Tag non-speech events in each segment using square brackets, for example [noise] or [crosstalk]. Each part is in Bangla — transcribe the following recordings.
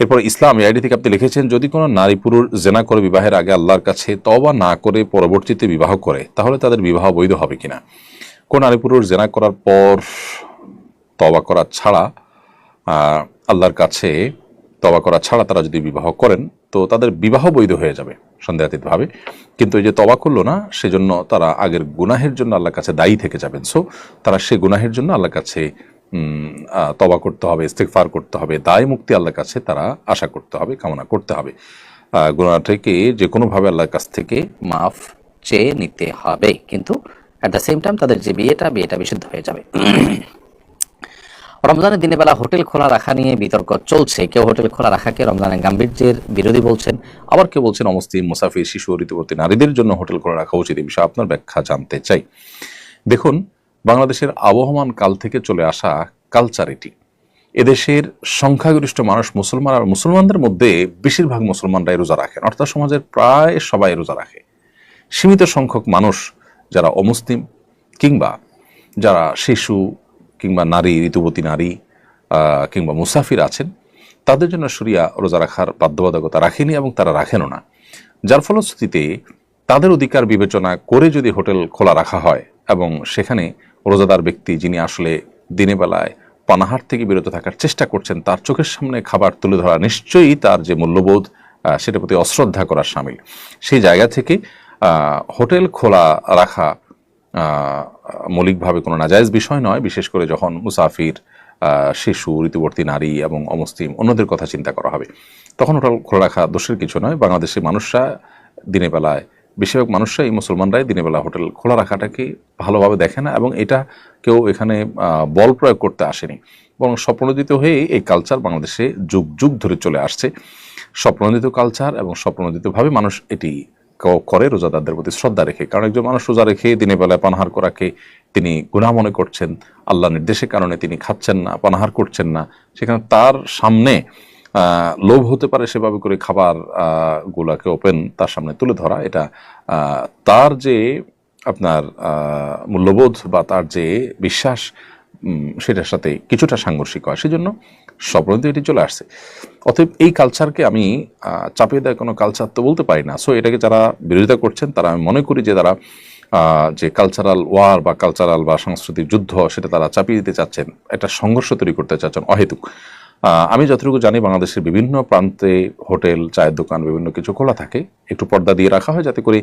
এরপর ইসলাম আইডি থেকে আপনি লিখেছেন, যদি কোনো নারী পুরুষ জেনা করে বিবাহের আগে আল্লাহর কাছে তবা না করে পরবর্তীতে বিবাহ করে, তাহলে তাদের বিবাহ বৈধ হবে কিনা? কোন নারী পুরুষ জেনা করার পর তবা করা ছাড়া আল্লাহর কাছে তবা করা ছাড়া তারা যদি বিবাহ করেন, তো তাদের বিবাহ বৈধ হয়ে যাবে সন্দেহাতীতভাবে। কিন্তু এই যে তবা করল না, সেজন্য তারা আগের গুনাহের জন্য আল্লাহর কাছে দায়ী থেকে যাবেন। সো তারা সে গুনাহের জন্য আল্লাহর কাছে তবা করতে হবে ইস্তেকফার করতে হবে দায় মুক্তি আল্লাহর কাছে তারা আশা করতে হবে কামনা করতে হবে। আহ, গুনাহটাকে যে কোনোভাবে আল্লাহর কাছ থেকে মাফ চেয়ে নিতে হবে। কিন্তু অ্যাট দ্য সেম টাইম তাদের যে বিয়েটা বিয়েটা বিশুদ্ধ হয়ে যাবে। রমজানের দিনের বেলা হোটেল খোলা রাখা নিয়ে বিতর্ক চলছে। কেউ হোটেল খোলা রাখাকে রমজানের গাম্ভীর্যের বিরোধী বলছেন। আবার কেউ বলছেন অমুসলিম মুসাফির শিশু ঋতুবর্তী নারীদের জন্য হোটেল খোলা রাখা উচিত। এই বিষয়ে আপনার ব্যাখ্যা জানতে চাই। দেখুন বাংলাদেশের আবহমান কাল থেকে চলে আসা কালচার এটি এদেশের সংখ্যাগরিষ্ঠ মানুষ মুসলমান আর মুসলমানদের মধ্যে বেশিরভাগ মুসলমানরাই রোজা রাখেন, অর্থাৎ সমাজের প্রায় সবাই রোজা রাখে। সীমিত সংখ্যক মানুষ যারা অমুসলিম কিংবা যারা শিশু কিংবা নারী ঋতুবতী নারী কিংবা মুসাফির আছেন, তাদের জন্য শরিয়া রোজা রাখার বাধ্যবাধকতা রাখেনি এবং তারা রাখেনও না। যার ফলশ্রুতিতে তাদের অধিকার বিবেচনা করে যদি হোটেল খোলা রাখা হয় এবং সেখানে রোজাদার ব্যক্তি যিনি আসলে দিনে বেলায় পানাহার থেকে বিরত থাকার চেষ্টা করছেন, তার চোখের সামনে খাবার তুলে ধরা নিশ্চয়ই তার যে মূল্যবোধ সেটার প্রতি অশ্রদ্ধা করার সামিল। সেই জায়গা থেকে হোটেল খোলা রাখা মৌলিকভাবে কোনো নাজায়জ বিষয় নয়, বিশেষ করে যখন মুসাফির শিশু, ঋতুবর্তী নারী এবং অমুসলিম অন্যদের কথা চিন্তা করা হবে। তখন হোটেল খোলা রাখা দোষের কিছু নয়। বাংলাদেশের মানুষরা দিনের বেলায় বেশিরভাগ মানুষরাই মুসলমানরাই দিনের বেলা হোটেল খোলা রাখাটাকে ভালোভাবে দেখে না এবং এটা কেউ এখানে বল প্রয়োগ করতে আসেনি। বরং স্বপ্নদিত হয়ে এই কালচার বাংলাদেশে যুগ যুগ ধরে চলে আসছে। স্বপ্নদিত কালচার এবং স্বপ্নদিতভাবে মানুষ এটি করে রোজাদারদের প্রতি শ্রদ্ধা রেখে। কারণ একজন মানুষ রোজা রেখে দিনের বেলায় পানাহার করাকে তিনি গুণা মনে করছেন আল্লাহ নির্দেশের কারণে তিনি খাচ্ছেন না, পানাহার করছেন না, সেখানে তার সামনে লোভ হতে পারে সেভাবে করে খাবার গুলাকে ওপেন তার সামনে তুলে ধরা। এটা তার যে আপনার মূল্যবোধ বা তার যে বিশ্বাস সেটার সাথে কিছুটা সাংঘর্ষিক হয়। সেজন্য স্বপ্নদিত এটি চলে আসছে। অতএব এই কালচারকে আমি চাপিয়ে দেওয়া কোনো কালচার তো বলতে পারি না। সো এটাকে যারা বিরোধিতা করছেন, তারা আমি মনে করি যে তারা যে কালচারাল ওয়ার বা কালচারাল বা সাংস্কৃতিক যুদ্ধ, সেটা তারা চাপিয়ে দিতে চাচ্ছেন, একটা সংঘর্ষ তৈরি করতে চাচ্ছেন, অহেতুক। আমি যতটুকু জানি বাংলাদেশের বিভিন্ন প্রান্তে হোটেল, চায়ের দোকান, বিভিন্ন কিছু খোলা থাকে। একটু পর্দা দিয়ে রাখা হয় যাতে করে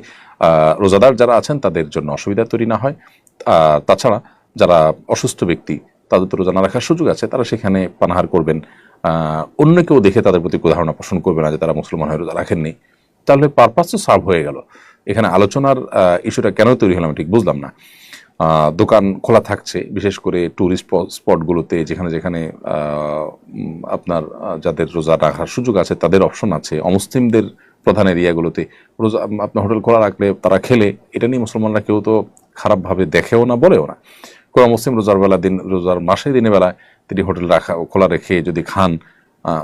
রোজাদার যারা আছেন তাদের জন্য অসুবিধা তৈরি না হয়। তাছাড়া যারা অসুস্থ ব্যক্তি, তাদের তো রোজা না রাখার সুযোগ আছে, তারা সেখানে পানাহার করবেন। অন্য কেউ দেখে তাদের প্রতি ধারণা পোষণ করবে না যে তারা মুসলমান হয়ে রোজা রাখেননি। তাহলে পারপাস তো সার্ভ হয়ে গেল। এখানে আলোচনার ইস্যুটা কেন তৈরি হলো আমি ঠিক বুঝলাম না। দোকান খোলা থাকছে, বিশেষ করে ট্যুরিস্ট স্পটগুলোতে যেখানে যেখানে আপনার যাদের রোজা রাখার সুযোগ আছে, তাদের অপশন আছে। অমুসলিমদের প্রধান এরিয়াগুলোতে রোজা আপনার হোটেল খোলা রাখলে তারা খেলে। এটা নিয়ে মুসলমানরা কেউ তো খারাপভাবে দেখেও না, বলেও না। কোনো মুসলিম রোজার বেলা দিন, রোজার মাসে দিনের বেলায় তিনি হোটেল রাখা, খোলা রেখে যদি খান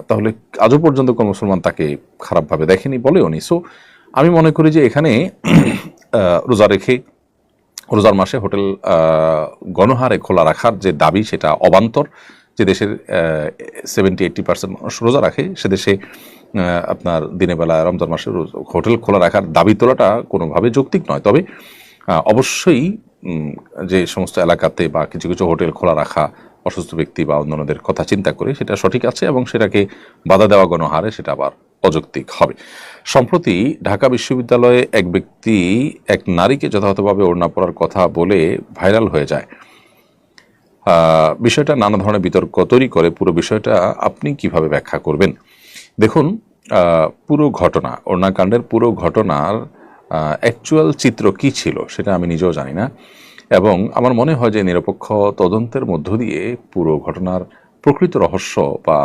তাহলে আজও পর্যন্ত কোনো মুসলমান তাকে খারাপভাবে দেখেনি, বলেও নি। সো আমি মনে করি যে এখানে [clears throat] রোজা রেখে রোজার মাসে হোটেল গণহারে খোলা রাখার যে দাবি, সেটা অবান্তর। যে দেশের সেভেন্টি এইট্টি পার্সেন্ট মানুষ রোজা রাখে, সে দেশে আপনার দিনের বেলা রমজান মাসে হোটেল খোলা রাখার দাবি তোলাটা কোনোভাবে যৌক্তিক নয়। তবে অবশ্যই যে সমস্ত এলাকাতে বা কিছু কিছু হোটেল খোলা রাখা, অসুস্থ ব্যক্তি বা অন্যান্যদের কথা চিন্তা করে সেটা সঠিক আছে এবং সেটাকে বাধা দেওয়া গণহারে, সেটা আবার অযৌক্তিক হবে। সম্প্রতি ঢাকা বিশ্ববিদ্যালয়ে এক ব্যক্তি এক নারীকে যথাযথভাবে ওড়না পড়ার কথা বলে ভাইরাল হয়ে যায়। বিষয়টা নানা ধরনের বিতর্ক তৈরি করে। পুরো বিষয়টা আপনি কীভাবে ব্যাখ্যা করবেন? দেখুন পুরো ঘটনা, ওড়নাকাণ্ডের পুরো ঘটনার অ্যাকচুয়াল চিত্র কি ছিল সেটা আমি নিজেও জানি না। এবং আমার মনে হয় যে নিরপেক্ষ তদন্তের মধ্য দিয়ে পুরো ঘটনার প্রকৃত রহস্য বা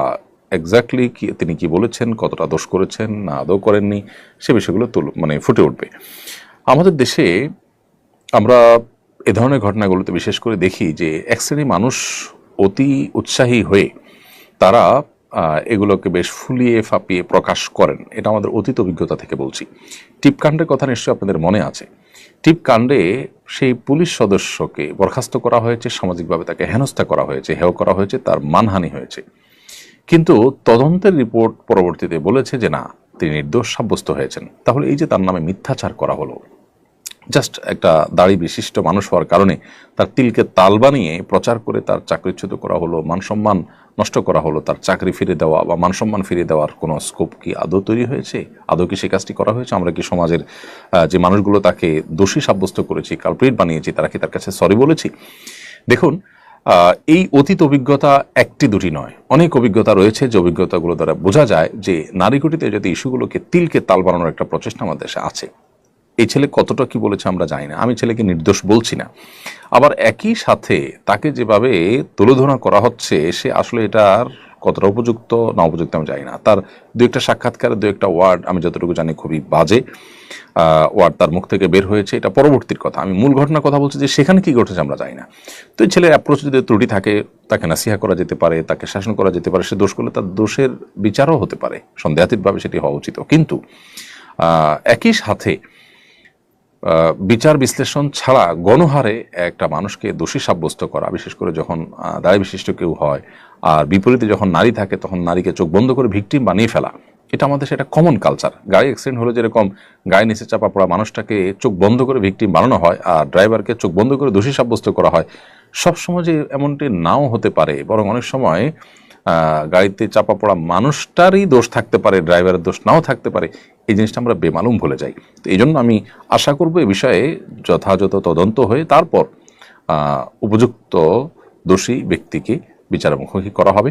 এক্স্যাক্টলি কি, তিনি কি বলেছেন, কতটা দোষ করেছেন, না আদৌ করেননি, সে বিষয়গুলো তুল মানে ফুটে উঠবে। আমাদের দেশে আমরা এ ধরনের ঘটনাগুলোতে বিশেষ করে দেখি যে, এক শ্রেণি মানুষ অতি উৎসাহী হয়ে তারা এগুলোকে বেশ ফুলিয়ে ফাঁপিয়ে প্রকাশ করেন। এটা আমাদের অতীত অভিজ্ঞতা থেকে বলছি। টিপকাণ্ডের কথা নিশ্চয়ই আপনাদের মনে আছে। টিপকাণ্ডে সেই পুলিশ সদস্যকে বরখাস্ত করা হয়েছে, সামাজিকভাবে তাকে হেনস্থা করা হয়েছে, হেয় করা হয়েছে, তার মানহানি হয়েছে। কিন্তু তদন্তের রিপোর্ট পরবর্তীতে বলেছে যে না, তিনি নির্দোষ সাব্যস্ত হয়েছেন। তাহলে এই যে তার নামে মিথ্যাচার করা হলো জাস্ট একটা দাড়ি বিশিষ্ট মানুষ হওয়ার কারণে তার তিলকে তাল বানিয়ে প্রচার করে তার চাকরিচ্যুত করা হলো, মানসম্মান নষ্ট করা হলো, তার চাকরি ফিরে দেওয়া বা মানসম্মান ফিরে দেওয়ার কোনো স্কোপ কি আদৌ তৈরি হয়েছে? আদৌ কি সে কাজটি করা হয়েছে? আমরা কি সমাজের যে মানুষগুলো তাকে দোষী সাব্যস্ত করেছি কালপ্রিট বানিয়েছি, তারা কি তার কাছে সরি বলেছি? দেখুন এই অতীত অভিজ্ঞতা একটি দুটি নয়। অনেক অভিজ্ঞতা রয়েছে যে অভিজ্ঞতাগুলো দ্বারা বোঝা যায় যে নারীকুটিতে যদি ইস্যুগুলোকে তিলকে তাল বানানোর একটা প্রচেষ্টা আমাদের দেশে আছে। এই ছেলে কতটা কি বলেছে আমরা জানি না। আমি ছেলেকে নির্দোষ বলছি না। আবার একই সাথে তাকে যেভাবে তুলোধনা করা হচ্ছে, সে আসলে এটার কতটা উপযুক্ত, না উপযুক্ত আমি জানি না। তার দু একটা সাক্ষাৎকারের দু একটা ওয়ার্ড আমি যতটুকু জানি খুবই বাজে ওয়ার্ড তার মুখ থেকে বের হয়েছে। এটা পরবর্তীর কথা। আমি মূল ঘটনার কথা বলছি যে সেখানে কি ঘটেছে আমরা জানি না। তো এই ছেলের অ্যাপ্রোচ যদি ত্রুটি থাকে, তাকে নাসিহা করা যেতে পারে, তাকে শাসন করা যেতে পারে, সে দোষ করলে তার দোষের বিচারও হতে পারে। সন্দেহাতীতভাবে সেটি হওয়া উচিত। কিন্তু একই সাথে বিচার বিশ্লেষণ ছাড়া গণহারে একটা মানুষকে দোষী সাব্যস্ত করা, বিশেষ করে যখন দায় বিশিষ্ট কেউ হয় আর বিপরীতে যখন নারী থাকে তখন নারীকে চোখ বন্ধ করে ভিকটিম বানিয়ে ফেলা। এটা আমাদের সেটা কমন কালচার গাড়ি অ্যাক্সিডেন্ট হলে যেরকম গায়ে নিচে চাপা পড়া মানুষটাকে চোখ বন্ধ করে ভিকটিম বানানো হয় আর ড্রাইভারকে চোখ বন্ধ করে দোষী সাব্যস্ত করা হয়, সবসময় যে এমনটি নাও হতে পারে, বরং অনেক সময় গাড়িতে চাপা পড়া মানুষটারই দোষ থাকতে পারে, ড্রাইভারের দোষ নাও থাকতে পারে, এই জিনিসটা আমরা বেমালুম ভুলে যাই। তো এই জন্য আমি আশা করব এ বিষয়ে যথাযথ তদন্ত হয়ে তারপর উপযুক্ত দোষী ব্যক্তিকে বিচারমুখী করা হবে।